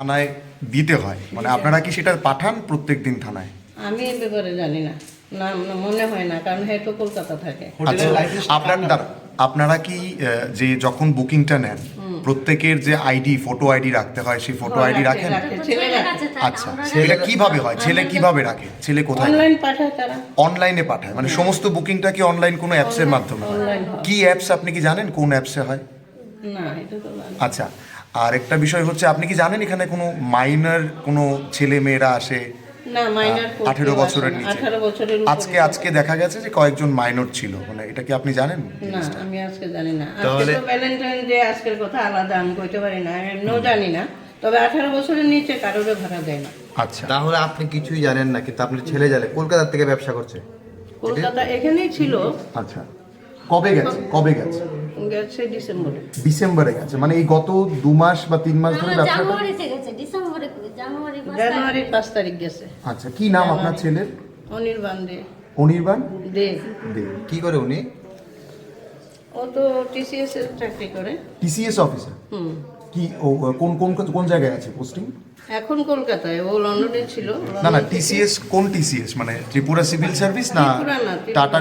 থানায় দিতে হয়। মানে আপনারা কি সেটা পাঠান প্রত্যেক দিন থানায়? আমি এ ব্যাপারে জানি না। না না, মনে হয় না কারণ হয়তো কলকাতা থাকে। আচ্ছা আপনার আপনারা কি আহ, যে যখন বুকিংটা নেন প্রত্যেকের যে আইডি ফটো আইডি রাখতে হয় সেই ফটো আইডি রাখেন? রাখে, ছেলে রাখে। আচ্ছা সেটা কীভাবে হয়? ছেলে কীভাবে রাখে? ছেলে কোথায়? অনলাইন পাঠায় তারা। অনলাইনে পাঠায়। মানে সমস্ত বুকিংটা কি অনলাইন কোনো অ্যাপসের মাধ্যমে হয়? অনলাইন হয়। কি অ্যাপস আপনি কি জানেন কোন অ্যাপসে হয়? না এটা তো জানি না। আচ্ছা আর একটা বিষয় হচ্ছে আপনি কি জানেন এখানে কোনো মাইনার কোনো ছেলে মেয়েরা আসে? না মাইনার 18 বছরের নিচে। আঠারো বছরের আজকে আজকে দেখা গেছে যে কয়েকজন মাইনর ছিল। মানে এটা কি আপনি জানেন? না আমি আজকে জানি না। আজকে তো ভ্যালেন্টাইন ডে আজকের কথা আলাদা আমি কইতে পারি না। আমি এমনিও জানি না। তবে আঠারো বছরের নিচে কারোর ভাড়া দেয় না। আচ্ছা। তাহলে আপনি কিছুই জানেন না কিন্তু আপনি ছেলে জানে কলকাতা থেকে ব্যবসা করছে। কলকাতা এখানেই ছিল। আচ্ছা। কবে গেছে? কবে গেছে? গেছে ডিসেম্বরে। ডিসেম্বরে গেছে। মানে এই গত দু মাস বা তিন মাস ধরে ব্যবসাটা গেছে। জানুয়ারি পাঁচ তারিখ। জানুয়ারির পাঁচ তারিখ গেছে। আচ্ছা কি নাম আপনার ছেলের? অনির্বাণ দে। অনির্বাণ? দে। দে। কি করে উনি? ও তো টিসিএস এর চাকরি করে। টিসিএস অফিসার হুম। কি ও কোন কোন কোন জায়গায় আছে পোস্টিং এখন কলকাতায় ও লন্ডনে ছিল। না না টিসিএস কোন টিসিএস মানে ত্রিপুরা সিভিল সার্ভিস না টাটা।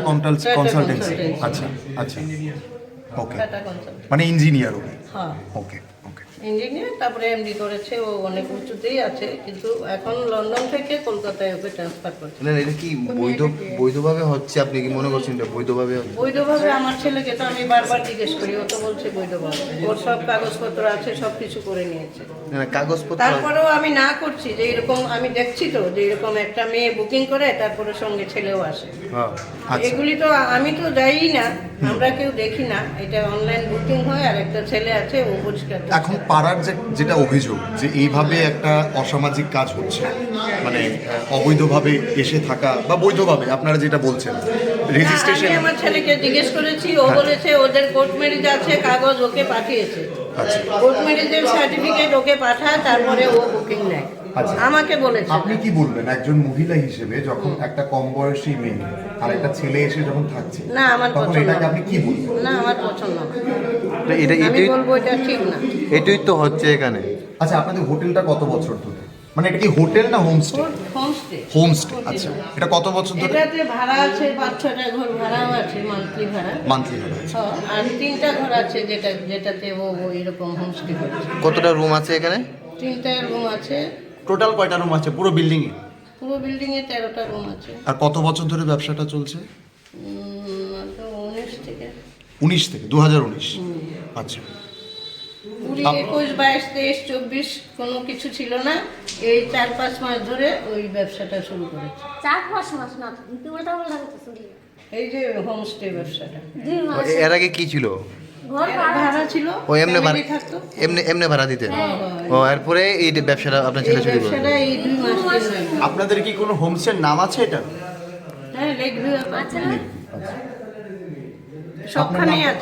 কনসালটেন্সি। আচ্ছা আচ্ছা। ওকে মানে ইঞ্জিনিয়ার ওকে হ্যাঁ। ওকে ওকে ইঞ্জিনিয়ার তারপরে এমডি করেছে ও অনেক উঁচুতেই আছে কিন্তু এখন লন্ডন থেকে কলকাতায় ওকে ট্রান্সফার করছে। না এটা কি বৈধ বৈধভাবে হচ্ছে? আপনি কি মনে করছেন এটা বৈধভাবে হচ্ছে? বৈধভাবে আমার ছেলেকে তো আমি বারবার জিজ্ঞেস করি ও তো বলছে বৈধভাবে। ওর সব কাগজপত্র আছে সব কিছু করে নিয়েছে। না না, কাগজপত্র তারপরেও আমি না করছি যে এরকম আমি দেখছি তো যে এরকম একটা মেয়ে বুকিং করে তারপরে সঙ্গে ছেলেও আসে। হ্যাঁ আচ্ছা। এগুলি তো আমি তো যাই না আমরা কেউ দেখি না। এটা অনলাইন বুকিং হয় আর একটা ছেলে আছে ও পরিষ্কার এখন পাড়ার যে যেটা অভিযোগ যে এইভাবে একটা অসামাজিক কাজ হচ্ছে মানে অবৈধভাবে এসে থাকা বা বৈধভাবে আপনারা যেটা বলছেন রেজিস্ট্রেশন আমি আমার ছেলেকে জিজ্ঞেস করেছি ও বলেছে ওদের কোর্ট ম্যারেজ আছে কাগজ ওকে পাঠিয়েছে। কোর্ট ম্যারেজের সার্টিফিকেট ওকে পাঠায় তারপরে ও বুকিং নেয়। আমাকে বলেছে। আপনি কি বলবেন একজন মহিলা হিসেবে যখন একটা কম বয়সী মেয়ে আর একটা ছেলে এসে যখন থাকছে না আমার পছন্দ না। আপনি কি বলবেন? না আমার পছন্দ না। এটা আমি এটাই বলব এটা ঠিক না। এটাই তো হচ্ছে এখানে। আচ্ছা আপনাদের হোটেলটা কত বছর ধরে? মানে এটা কি হোটেল না হোমস্টে? হোমস্টে। হোমস্টে আচ্ছা। এটা কত বছর ধরে? এটাতে ভাড়া আছে পাঁচ ছটা ঘর ভাড়াও আছে মান্থলি ভাড়া। মান্থলি ভাড়া আছে। হ্যাঁ, আর তিনটা ঘর আছে যেটা যেটাতে ও ও এরকম হোমস্টে কতটা রুম আছে এখানে? তিনটা রুম আছে টোটাল কয়টা রুম আছে পুরো বিল্ডিং এ পুরো বিল্ডিং এ তেরোটা রুম আছে। আর কত বছর ধরে ব্যবসাটা চলছে? উনিশ থেকে। উনিশ থেকে দু হাজার উনিশ আচ্ছা। কুড়ি একুশ বাইশ তেইশ চব্বিশ কোনো কিছু ছিল না। এই চার পাঁচ মাস ধরে ওই ব্যবসাটা শুরু করেছে। চার পাঁচ মাস না। এই যে হোমস্টে ব্যবসাটা। দুই এর আগে কি ছিল? ঘর এর ভাড়া ভাড়া ছিল। ও এমনি ভাড়া এমনি এমনি ভাড়া দিতেন? হ্যাঁ, ও এরপরে এই ব্যবসাটা আপনার ছেলে শুরু করে আপনাদের কি কোনো হোমস্টের নাম আছে এটা? হ্যাঁ আছে।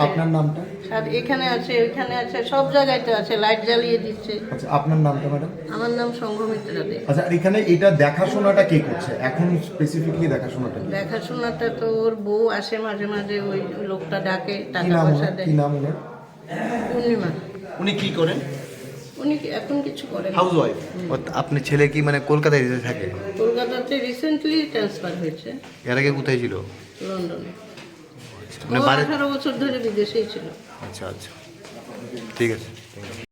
আপনার নামটা? আর এখানে আছে ওইখানে আছে সব জায়গায় তো আছে লাইট জ্বালিয়ে দিচ্ছে। আচ্ছা আপনার নামটা ম্যাডাম? আমার নাম সংঘমিত্রা দে। আচ্ছা আর এখানে এটা দেখাশোনাটা কে করছে? এখন স্পেসিফিকলি দেখাশোনাটা দেখাশোনাটা তো ওর বউ আসে মাঝে মাঝে ওই লোকটা ডাকে টাকা পয়সা দেয়। কি নাম ওনার? পূর্ণিমা। উনি কি করেন? উনি কি- এখন কিছু করেন হাউস ওয়াইফ ও আপনার ছেলে কি মানে কলকাতায় থাকে কলকাতাতে রিসেন্টলি ট্রান্সফার হয়েছে। এর আগে কোথায় ছিল? লন্ডনে। মানে বাড়ি আঠারো বছর ধরে বিদেশেই ছিল। আচ্ছা আচ্ছা। ঠিক আছে।